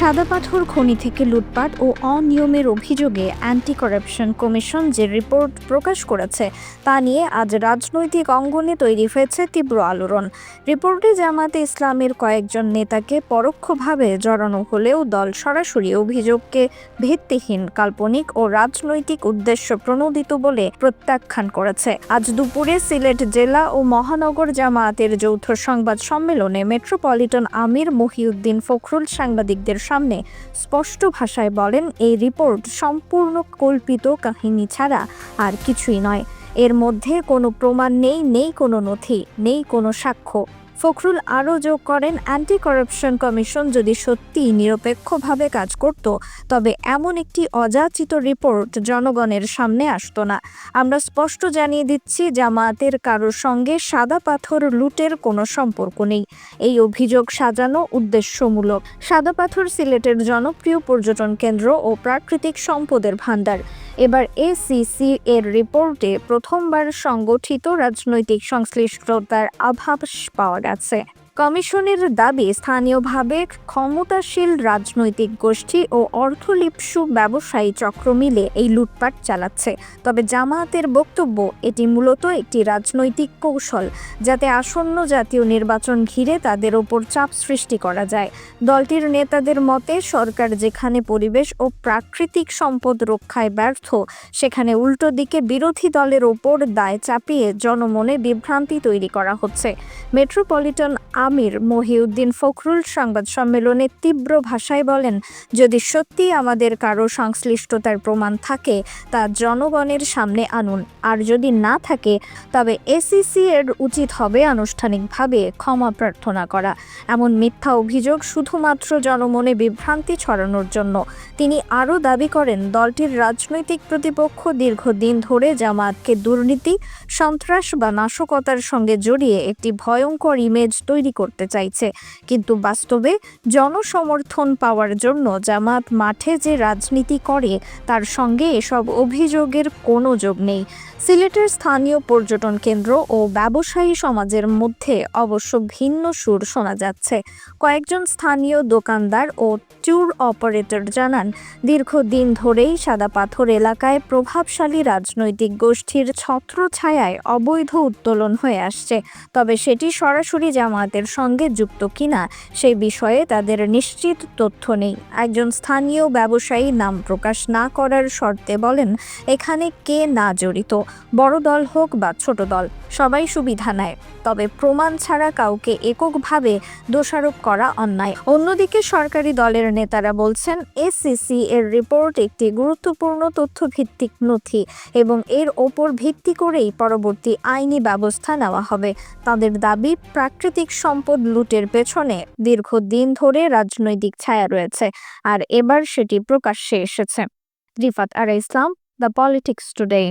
সাদা পাথর, খনি থেকে লুটপাট ও অনিয়মের অভিযোগে অ্যান্টি করাপশন কমিশন যে রিপোর্ট প্রকাশ করেছে তা নিয়ে আজ রাজনৈতিক অঙ্গনে তৈরি হয়েছে তীব্র আলোড়ন। রিপোর্টে জামাতে ইসলামের কয়েকজন নেতাকে পরোক্ষভাবে জড়ানো হলেও দল সরাসরি অভিযোগকে ভিত্তিহীন, কাল্পনিক ও রাজনৈতিক উদ্দেশ্য প্রণোদিত বলে প্রত্যাখ্যান করেছে। আজ দুপুরে সিলেট জেলা ও মহানগর জামায়াতের যৌথ সংবাদ সম্মেলনে মেট্রোপলিটন আমির মহিউদ্দিন ফখরুল সাংবাদিকদের সামনে স্পষ্ট ভাষায় বলেন, এই রিপোর্ট সম্পূর্ণ কল্পিত কাহিনী ছাড়া আর কিছুই নয়। এর মধ্যে কোনো প্রমাণ নেই নেই কোনো নথি, নেই কোনো সাক্ষ্য। ফখরুল আরও যোগ করেন অ্যান্টি করাপশন কমিশন যদি সত্যিই নিরপেক্ষভাবে কাজ করত, তবে এমন একটি অযাচিত রিপোর্ট জনগণের সামনে আসতো না। আমরা স্পষ্ট জানিয়ে দিচ্ছি, জামায়াতের কারোর সঙ্গে সাদা পাথর লুটের কোনো সম্পর্ক নেই। এই অভিযোগ সাজানো উদ্দেশ্যমূলক। সাদা পাথর সিলেটের জনপ্রিয় পর্যটন কেন্দ্র ও প্রাকৃতিক সম্পদের ভাণ্ডার। এবার এসিসি এর রিপোর্টে প্রথমবার সংগঠিত রাজনৈতিক সংশ্লিষ্টতার আভাস পাওয়া গেছে কমিশনের দাবি, স্থানীয়ভাবে ক্ষমতাশীল রাজনৈতিক গোষ্ঠী ও অর্থলিপসু ব্যবসায়ী চক্র মিলে এই লুটপাট চালাচ্ছে। তবে জামায়াতের বক্তব্য, এটি মূলত একটি রাজনৈতিক কৌশল, যাতে আসন্ন জাতীয় নির্বাচন ঘিরে তাদের ওপর চাপ সৃষ্টি করা যায়। দলটির নেতাদের মতে, সরকার যেখানে পরিবেশ ও প্রাকৃতিক সম্পদ রক্ষায় ব্যর্থ, সেখানে উল্টো দিকে বিরোধী দলের ওপর দায় চাপিয়ে জনমনে বিভ্রান্তি তৈরি করা হচ্ছে। মেট্রোপলিটন আমির মহিউদ্দিন ফখরুল সংবাদ সম্মেলনে তীব্র ভাষায় বলেন, যদি সত্যি আমাদের কারও সংশ্লিষ্টতার প্রমাণ থাকে, তা জনগণের সামনে আনুন। আর যদি না থাকে, তবে এসিসি এর উচিত হবে আনুষ্ঠানিকভাবে ক্ষমা প্রার্থনা করা। এমন মিথ্যা অভিযোগ শুধুমাত্র জনমনে বিভ্রান্তি ছড়ানোর জন্য। তিনি আরও দাবি করেন, দলটির রাজনৈতিক প্রতিপক্ষ দীর্ঘদিন ধরে জামায়াতকে দুর্নীতি, সন্ত্রাস বা নাশকতার সঙ্গে জড়িয়ে একটি ভয়ঙ্কর ইমেজ তৈরি করতে চাইছে। কিন্তু বাস্তবে জনসমর্থন পাওয়ার জন্য জামাত মাঠে যে রাজনীতি করে, তার সঙ্গে এসব অভিযোগের কোনো যোগ নেই। সিলেটের স্থানীয় পর্যটন কেন্দ্র ও ব্যবসায়ী সমাজের মধ্যে অবশ্য ভিন্ন সুর শোনা যাচ্ছে। কয়েকজন স্থানীয় দোকানদার ও ট্যুর অপারেটর জানান, দীর্ঘদিন ধরেই সাদা পাথর এলাকায় প্রভাবশালী রাজনৈতিক গোষ্ঠীর ছত্রছায়ায় অবৈধ উত্তোলন হয়ে আসছে। তবে সেটি সরাসরি জামায়াতের সঙ্গে যুক্ত কিনা সেই বিষয়ে তাদের নিশ্চিত তথ্য নেই। একজন স্থানীয় ব্যবসায়ী নাম প্রকাশ না করার শর্তে বলেন, এখানে কে না জড়িত, বড় দল হোক বা ছোট দল, সবাই সুবিধা নেয়। তবে প্রমাণ ছাড়া কাউকে এককভাবে দোষারোপ করা অন্যায়। অন্যদিকে সরকারি দলের নেতারা বলছেন এসিসি এর রিপোর্ট একটি গুরুত্বপূর্ণ তথ্যভিত্তিক নথি এবং এর ওপর ভিত্তি করেই পরবর্তী আইনি ব্যবস্থা নেওয়া হবে। তাদের দাবি, প্রাকৃতিক সম্পদ লুটের পেছনে দীর্ঘদিন ধরে রাজনৈতিক ছায়া রয়েছে, আর এবার সেটি প্রকাশ্যে এসেছে। Rifat R Islam, the Politics Today.